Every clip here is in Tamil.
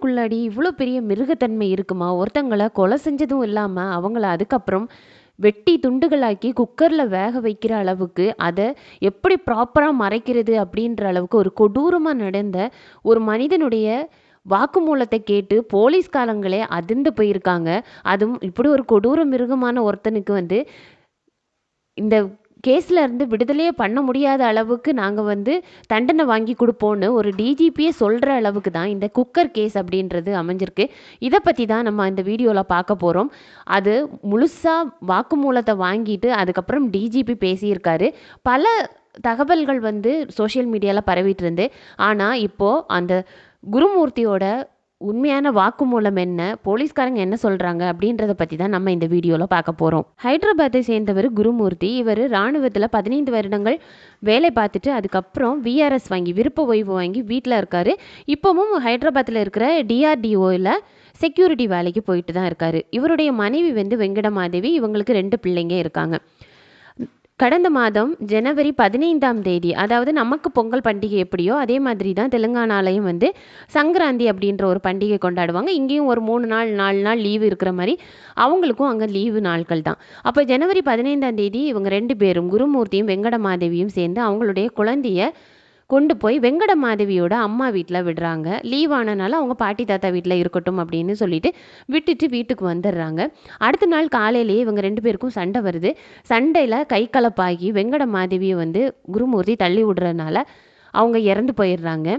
மனுஷனுக்குள்ளாடி இவ்வளோ பெரிய மிருகத்தன்மை இருக்குமா? ஒருத்தங்கள கொலை செஞ்சதும் இல்லாமல் அவங்கள அதுக்கப்புறம் வெட்டி துண்டுகளாக்கி குக்கரில் வேக வைக்கிற அளவுக்கு அதை எப்படி ப்ராப்பராக மறைக்கிறது அப்படின்ற அளவுக்கு ஒரு கொடூரமாக நடந்த ஒரு மனிதனுடைய வாக்குமூலத்தை கேட்டு போலீஸ்காரங்களே அதிர்ந்து போயிருக்காங்க. அதுவும் இப்படி ஒரு கொடூர மிருகமான ஒருத்தனுக்கு வந்து இந்த கேஸில் இருந்து விடுதலையே பண்ண முடியாத அளவுக்கு நாங்கள் வந்து தண்டனை வாங்கி கொடுப்போன்னு ஒரு டிஜிபியே சொல்கிற அளவுக்கு தான் இந்த குக்கர் கேஸ் அப்படின்றது அமைஞ்சிருக்கு. இதை பற்றி தான் நம்ம இந்த வீடியோவில் பார்க்க போகிறோம் அது முழுசாக வாக்குமூலத்தை வாங்கிட்டு அதுக்கப்புறம் டிஜிபி பேசியிருக்காரு. பல தகவல்கள் வந்து சோஷியல் மீடியாவில் பரவிட்டு இருந்து. ஆனால் இப்போது அந்த குருமூர்த்தியோட உண்மையான வாக்குமூலம் என்ன? போலீஸ்காரங்க என்ன சொல்கிறாங்க அப்படின்றத பற்றி தான் நம்ம இந்த வீடியோவில் பார்க்க போகிறோம் ஹைதராபாத்தை சேர்ந்தவர் குருமூர்த்தி. இவர் ராணுவத்தில் பதினைந்து வருடங்கள் வேலை பார்த்துட்டு அதுக்கப்புறம் விஆர்எஸ் வாங்கி விருப்ப ஓய்வு வாங்கி வீட்டில் இருக்கார். இப்போவும் ஹைதராபாத்தில் இருக்கிற டிஆர்டிஓவில் செக்யூரிட்டி வேலைக்கு போயிட்டு தான் இருக்கார். இவருடைய மனைவி வந்து வெங்கடமாதேவி. இவங்களுக்கு ரெண்டு பிள்ளைங்க இருக்காங்க. கடந்த மாதம் ஜனவரி பதினைந்தாம் தேதி அதாவது நமக்கு பொங்கல் பண்டிகை எப்படியோ அதே மாதிரி தான் தெலுங்கானாலையும் வந்து சங்கராந்தி அப்படின்ற ஒரு பண்டிகை கொண்டாடுவாங்க. இங்கேயும் ஒரு மூணு நாள் நாலு நாள் லீவு இருக்கிற மாதிரி அவங்களுக்கும் அங்கே லீவு நாட்கள் தான். அப்போ ஜனவரி பதினைந்தாம் தேதி இவங்க ரெண்டு பேரும் குருமூர்த்தியும் வெங்கடமாதேவியும் சேர்ந்து அவங்களுடைய குழந்தைய கொண்டு போய் வெங்கட மாதவியோட அம்மா வீட்டில் விடுறாங்க. லீவ் ஆனனால அவங்க பாட்டி தாத்தா வீட்டில் இருக்கட்டும் அப்படின்னு சொல்லிட்டு விட்டுட்டு வீட்டுக்கு வந்துடுறாங்க. அடுத்த நாள் காலையிலேயே இவங்க ரெண்டு பேருக்கும் சண்டை வருது. சண்டையில் கை கலப்பாகி வெங்கட மாதவியை வந்து குருமூர்த்தி தள்ளி விடுறதுனால அவங்க இறந்து போயிடுறாங்க.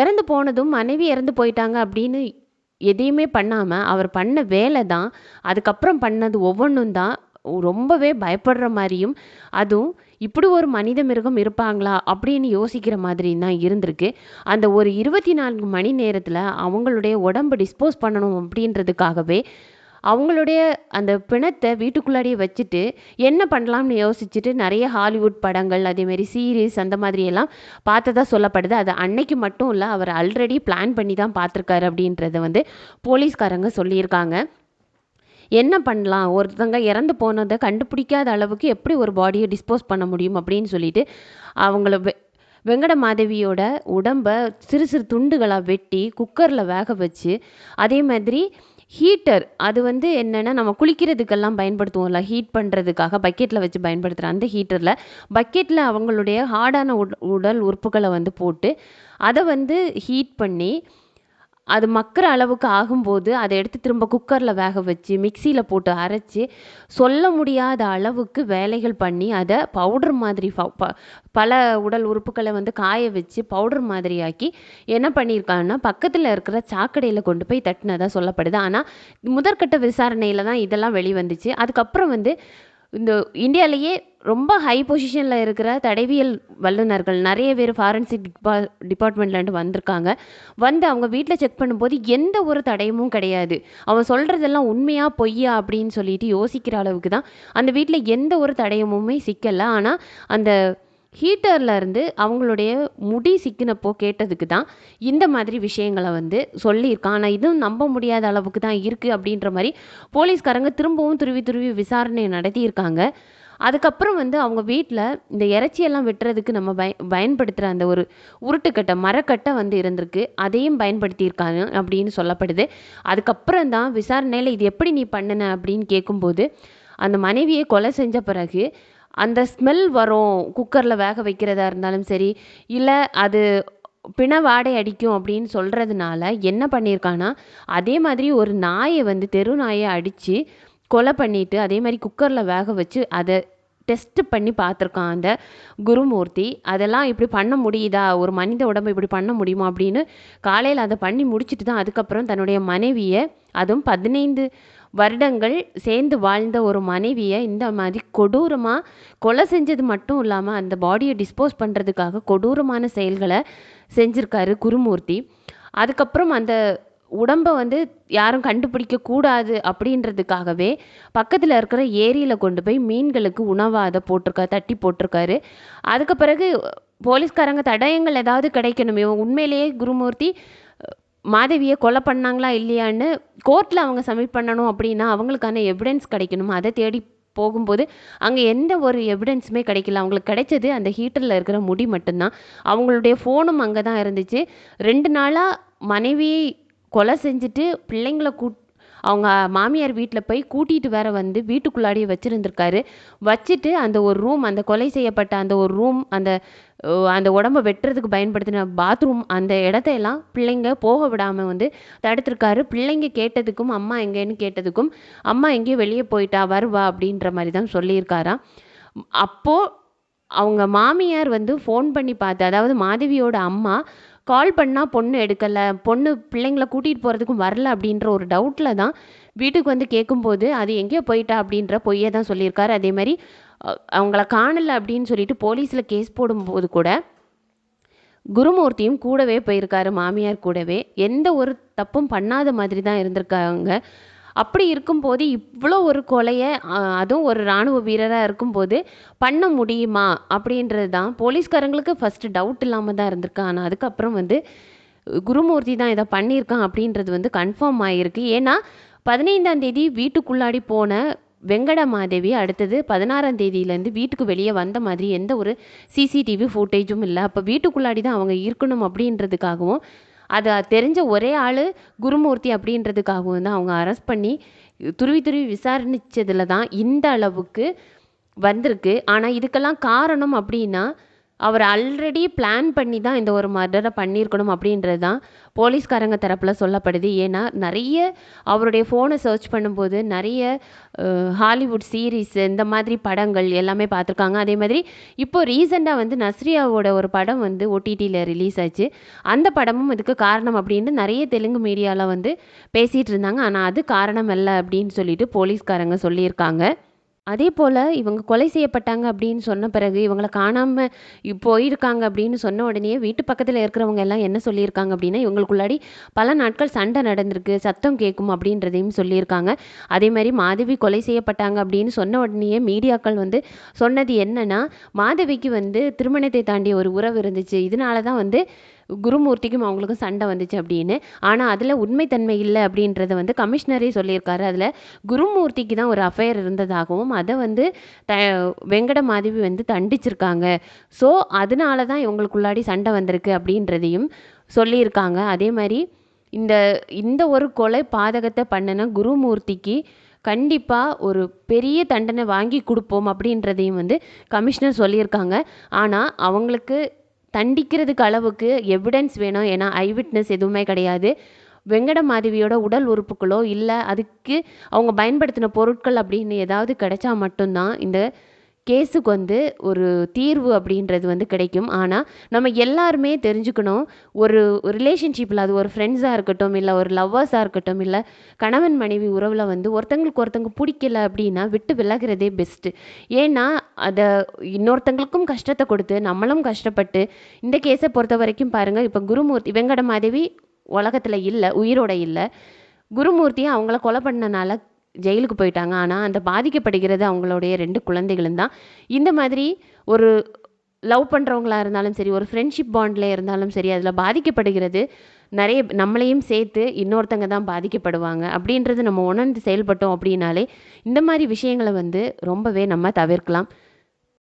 இறந்து போனதும் மனைவி இறந்து போயிட்டாங்க அப்படின்னு எதையுமே பண்ணாமல் அவர் பண்ண வேலை தான் அதுக்கப்புறம் பண்ணது ஒவ்வொன்றும் தான். ரொம்பவே பயப்படுற மாதிரியும் அதுவும் இப்படி ஒரு மனித மிருகம் இருப்பாங்களா அப்படின்னு யோசிக்கிற மாதிரி தான் இருந்திருக்கு. அந்த ஒரு இருபத்தி நான்கு மணி நேரத்தில் அவங்களுடைய உடம்பு டிஸ்போஸ் பண்ணணும் அப்படின்றதுக்காகவே அவங்களுடைய அந்த பிணத்தை வீட்டுக்குள்ளாடியே வச்சுட்டு என்ன பண்ணலாம்னு யோசிச்சுட்டு நிறைய ஹாலிவுட் படங்கள் அதேமாரி சீரீஸ் அந்த மாதிரியெல்லாம் பார்த்ததா சொல்லப்படுது. அது அன்னைக்கு மட்டும் இல்லை அவர் ஆல்ரெடி பிளான் பண்ணி தான் பார்த்துருக்காரு அப்படின்றத வந்து போலீஸ்காரங்க சொல்லியிருக்காங்க. என்ன பண்ணலாம்? ஒருத்தங்க இறந்து போனதை கண்டுபிடிக்காத அளவுக்கு எப்படி ஒரு பாடியை டிஸ்போஸ் பண்ண முடியும் அப்படின்னு சொல்லிட்டு அவங்கள வெ வெங்கட மாதவியோட உடம்பை சிறு சிறு துண்டுகளாக வெட்டி குக்கரில் வேக வச்சு அதே மாதிரி ஹீட்டர் அது வந்து என்னென்னா நம்ம குளிக்கிறதுக்கெல்லாம் பயன்படுத்துவோம்ல ஹீட் பண்ணுறதுக்காக பக்கெட்டில் வச்சு பயன்படுத்துகிற அந்த ஹீட்டரில் பக்கெட்டில் அவங்களுடைய ஹார்டான உட உடல் உறுப்புகளை வந்து போட்டு அதை வந்து ஹீட் பண்ணி அது மக்கிற அளவுக்கு ஆகும்போது அதை எடுத்து திரும்ப குக்கரில் வேக வச்சு மிக்சியில் போட்டு அரைச்சி சொல்ல முடியாத அளவுக்கு வேலைகள் பண்ணி அதை பவுடர் மாதிரி பல உடல் உறுப்புகளை வந்து காய வச்சு பவுடர் மாதிரி ஆக்கி என்ன பண்ணியிருக்காங்கன்னா பக்கத்தில் இருக்கிற சாக்கடையில் கொண்டு போய் தட்டினதாக சொல்லப்படுது. ஆனால் முதற்கட்ட விசாரணையில் தான் இதெல்லாம் வெளிவந்துச்சு. அதுக்கப்புறம் வந்து இந்த இந்தியாவிலேயே ரொம்ப ஹை பொசிஷனில் இருக்கிற தடைவியல் வல்லுநர்கள் நிறைய பேர் ஃபாரன்சிக் டிபா டிபார்ட்மெண்ட்லேருந்து வந்திருக்காங்க. வந்து அவங்க வீட்டில் செக் பண்ணும்போது எந்த ஒரு தடயமும் கிடையாது. அவன் சொல்கிறதெல்லாம் உண்மையாக பொய்யா அப்படின்னு சொல்லிட்டு யோசிக்கிற அளவுக்கு தான். அந்த வீட்டில் எந்த ஒரு தடயமுமே சிக்கலை. ஆனால் அந்த ஹீட்டரில் இருந்து அவங்களுடைய முடி சிக்கினப்போ கேட்டதுக்கு தான் இந்த மாதிரி விஷயங்களை வந்து சொல்லியிருக்கான். ஆனால் இதுவும் நம்ப முடியாத அளவுக்கு தான் இருக்குது அப்படின்ற மாதிரி போலீஸ்காரங்க திரும்பவும் துருவி துருவி விசாரணை நடத்தியிருக்காங்க. அதுக்கப்புறம் வந்து அவங்க வீட்டில் இந்த இறைச்சியெல்லாம் வெட்டுறதுக்கு நம்ம பய பயன்படுத்துகிற அந்த ஒரு உருட்டுக்கட்டை மரக்கட்டை வந்து இருந்திருக்கு. அதையும் பயன்படுத்தியிருக்காங்க அப்படின்னு சொல்லப்படுது. அதுக்கப்புறம் தான் விசாரணையில் இது எப்படி நீ பண்ணின அப்படின்னு கேட்கும்போது அந்த மனைவியை கொலை செஞ்ச பிறகு அந்த ஸ்மெல் வரும். குக்கரில் வேக வைக்கிறதா இருந்தாலும் சரி இல்லை அது பிண வாடை அடிக்கும் அப்படின்னு சொல்கிறதுனால என்ன பண்ணியிருக்கான்னா அதே மாதிரி ஒரு நாயை வந்து தெரு நாயை அடித்து கொலை பண்ணிவிட்டு அதே மாதிரி குக்கரில் வேக வச்சு அதை டெஸ்ட் பண்ணி பார்த்துருக்கான் அந்த குருமூர்த்தி. அதெல்லாம் இப்படி பண்ண முடியுதா? ஒரு மனித உடம்பு இப்படி பண்ண முடியுமா? அப்படின்னு காலையில் அதை பண்ணி முடிச்சுட்டு தான் அதுக்கப்புறம் தன்னுடைய மனைவியை அதுவும் பதினைந்து வருடங்கள் சேர்ந்து வாழ்ந்த ஒரு மனைவியை இந்த மாதிரி கொடூரமாக கொலை செஞ்சது மட்டும் இல்லாமல் அந்த பாடியை டிஸ்போஸ் பண்ணுறதுக்காக கொடூரமான செயல்களை செஞ்சுருக்காரு குருமூர்த்தி. அதுக்கப்புறம் அந்த உடம்பை வந்து யாரும் கண்டுபிடிக்க கூடாது அப்படின்றதுக்காகவே பக்கத்தில் இருக்கிற ஏரியில் கொண்டு போய் மீன்களுக்கு உணவாக அதை போட்டிருக்காரு தட்டி போட்டிருக்காரு. அதுக்கு பிறகு போலீஸ்காரங்க தடயங்கள் ஏதாவது கிடைக்கணுமே உண்மையிலேயே குருமூர்த்தி மாதவியை கொலை பண்ணாங்களா இல்லையான்னு கோர்ட்டில் அவங்க சப்மிட் பண்ணணும் அப்படின்னா அவங்களுக்கான எவிடன்ஸ் கிடைக்கணும். அதை தேடி போகும்போது அங்கே எந்த ஒரு எவிடன்ஸுமே கிடைக்கல. அவங்களுக்கு கிடைச்சது அந்த ஹீட்டரில் இருக்கிற முடி மட்டும்தான். அவங்களுடைய ஃபோனும் அங்கே தான் இருந்துச்சு. ரெண்டு நாளாக மனைவி கொலை செஞ்சுட்டு பிள்ளைங்கள கூட் அவங்க மாமியார் வீட்டில் போய் கூட்டிகிட்டு வேற வந்து வீட்டுக்குள்ளாடியே வச்சுருந்துருக்காரு. வச்சுட்டு அந்த ஒரு ரூம் அந்த கொலை செய்யப்பட்ட அந்த ஒரு ரூம் அந்த அந்த உடம்ப வெட்டுறதுக்கு பயன்படுத்தின பாத்ரூம் அந்த இடத்தையெல்லாம் பிள்ளைங்க போக விடாமல் வந்து தடுத்திருக்காரு. பிள்ளைங்க கேட்டதுக்கும் அம்மா எங்கேன்னு கேட்டதுக்கும் அம்மா எங்கேயோ வெளியே போயிட்டா வருவா அப்படின்ற மாதிரி தான் சொல்லியிருக்காராம் அப்போது அவங்க மாமியார் வந்து ஃபோன் பண்ணி பார்த்து அதாவது மாதவியோட அம்மா கால் பண்ணால் பொண்ணு எடுக்கலை. பொண்ணு பிள்ளைங்கள கூட்டிகிட்டு போகிறதுக்கும் வரல அப்படின்ற ஒரு டவுட்டில் தான் வீட்டுக்கு வந்து கேட்கும்போது அது எங்கேயோ போயிட்டா? அப்படின்ற பொய்யை தான் சொல்லியிருக்காரு. அதே மாதிரி அவங்கள காணலை அப்படின்னு சொல்லிட்டு போலீஸில் கேஸ் போடும்போது கூட குருமூர்த்தியும் கூடவே போயிருக்காரு மாமியார் கூடவே. எந்த ஒரு தப்பும் பண்ணாத மாதிரி தான் இருந்திருக்காங்க. அப்படி இருக்கும்போது இவ்வளோ ஒரு கொலையை அதுவும் ஒரு இராணுவ வீரராக இருக்கும்போது பண்ண முடியுமா? அப்படின்றது தான். போலீஸ்காரங்களுக்கு ஃபஸ்ட்டு டவுட் இல்லாமல் தான் இருந்திருக்கு. ஆனால் அதுக்கப்புறம் வந்து குருமூர்த்தி தான் இதை பண்ணியிருக்கான் அப்படின்றது வந்து கன்ஃபார்ம் ஆகிருக்கு ஏன்னா பதினைந்தாம் தேதி வீட்டுக்குள்ளாடி போன வெங்கட மாதேவி அடுத்தது பதினாறாம் தேதியிலேருந்து வீட்டுக்கு வெளியே வந்த மாதிரி எந்த ஒரு சிசிடிவி ஃபுட்டேஜும் இல்லை. அப்போ வீட்டுக்குள்ளாடி தான் அவங்க இருக்கணும் அப்படின்றதுக்காகவும் அதை தெரிஞ்ச ஒரே ஆள் குருமூர்த்தி அப்படின்றதுக்காகவும் தான் அவங்க அரெஸ்ட் பண்ணி துருவி துருவி விசாரிச்சதுல தான் இந்த அளவுக்கு வந்திருக்கு. ஆனால் இதுக்கெல்லாம் காரணம் அப்படின்னா அவர் ஆல்ரெடி பிளான் பண்ணி தான் இந்த ஒரு மர்டரை பண்ணியிருக்கணும் அப்படின்றது தான் போலீஸ்காரங்க தரப்பில் சொல்லப்படுது. ஏன்னா நிறைய அவருடைய ஃபோனை சர்ச் பண்ணும்போது நிறைய ஹாலிவுட் சீரீஸ் இந்த மாதிரி படங்கள் எல்லாமே பார்த்துருக்காங்க. அதே மாதிரி இப்போ ரீசெண்டாக வந்து நஸ்ரியாவோட ஒரு படம் வந்து ஓடிடியில் ரிலீஸ் ஆச்சு. அந்த படமும் இதுக்கு காரணம் அப்படின்னு நிறைய தெலுங்கு மீடியாவில் வந்து பேசிகிட்டு இருந்தாங்க. ஆனால் அது காரணம் அல்ல அப்படின்னு சொல்லிட்டு போலீஸ்காரங்க சொல்லியிருக்காங்க. அதே போல் இவங்க கொலை செய்யப்பட்டாங்க அப்படின்னு சொன்ன பிறகு இவங்களை காணாமல் போயிருக்காங்க அப்படின்னு சொன்ன உடனே வீட்டு பக்கத்தில் இருக்கிறவங்க எல்லாம் என்ன சொல்லியிருக்காங்க அப்படின்னா இவங்களுக்குள்ளாடி பல நாட்கள் சண்டை நடந்திருக்கு சத்தம் கேட்கும் அப்படின்றதையும் சொல்லியிருக்காங்க. அதே மாதிரி மாதவி கொலை செய்யப்பட்டாங்க அப்படின்னு சொன்ன உடனேயே மீடியாக்கள் வந்து சொன்னது என்னன்னா மாதவிக்கு வந்து திருமணத்தை தாண்டிய ஒரு உறவு இருந்துச்சு. இதனால தான் வந்து குருமூர்த்திக்கும் அவங்களுக்கும் சண்டை வந்துச்சு அப்படின்னு. ஆனால் அதில் உண்மைத்தன்மை இல்லை அப்படின்றத வந்து கமிஷனரே சொல்லியிருக்காரு. அதில் குருமூர்த்திக்கு தான் ஒரு அஃபையர் இருந்ததாகவும் அதை வந்து த வெங்கட மாதவி வந்து தண்டிச்சிருக்காங்க. ஸோ அதனால தான் இவங்களுக்குள்ளாடி சண்டை வந்திருக்கு அப்படின்றதையும் சொல்லியிருக்காங்க. அதே மாதிரி இந்த இந்த ஒரு கொலை பாதகத்தை பண்ணின குருமூர்த்திக்கு கண்டிப்பாக ஒரு பெரிய தண்டனை வாங்கி கொடுப்போம் அப்படின்றதையும் வந்து கமிஷனர் சொல்லியிருக்காங்க. ஆனால் அவங்களுக்கு தண்டிக்கிறதுக்கு அளவுக்கு எவிடன்ஸ் வேணும். ஏன்னா ஐ விட்னஸ் எதுவுமே கிடையாது. வெங்கட மாதவியோட உடல் உறுப்புகளோ இல்லை அதுக்கு அவங்க பயன்படுத்தின பொருட்கள் அப்படின்னு ஏதாவது கிடைச்சா மட்டும்தான் இந்த கேஸுக்கு வந்து ஒரு தீர்வு அப்படின்றது வந்து கிடைக்கும். ஆனால் நம்ம எல்லாருமே தெரிஞ்சுக்கணும் ஒரு ரிலேஷன்ஷிப்பில் அது ஒரு ஃப்ரெண்ட்ஸாக இருக்கட்டும் இல்லை ஒரு லவ்வர்ஸாக இருக்கட்டும் இல்லை கணவன் மனைவி உறவில் வந்து ஒருத்தங்களுக்கு ஒருத்தங்க பிடிக்கல அப்படின்னா விட்டு விலகிறதே பெஸ்ட்டு ஏன்னா அதை இன்னொருத்தங்களுக்கும் கஷ்டத்தை கொடுத்து நம்மளும் கஷ்டப்பட்டு இந்த கேஸை பொறுத்த வரைக்கும் பாருங்கள் இப்போ குருமூர்த்தி வெங்கட மாதேவி உலகத்தில் இல்லை உயிரோட இல்லை. குருமூர்த்தியை அவங்கள கொலை பண்ணனால ஜெயிலுக்கு போயிட்டாங்க. ஆனால் அந்த பாதிக்கப்படுகிறது அவங்களுடைய ரெண்டு குழந்தைகளும் தான். இந்த மாதிரி ஒரு லவ் பண்ணுறவங்களா இருந்தாலும் சரி ஒரு ஃப்ரெண்ட்ஷிப் பாண்டில் இருந்தாலும் சரி அதில் பாதிக்கப்படுகிறது. நிறைய நம்மளையும் சேர்த்து இன்னொருத்தங்க தான் பாதிக்கப்படுவாங்க. அப்படின்றது நம்ம உணர்ந்து செயல்பட்டோம் அப்படின்னாலே இந்த மாதிரி விஷயங்களை வந்து ரொம்பவே நம்ம தவிர்க்கலாம்.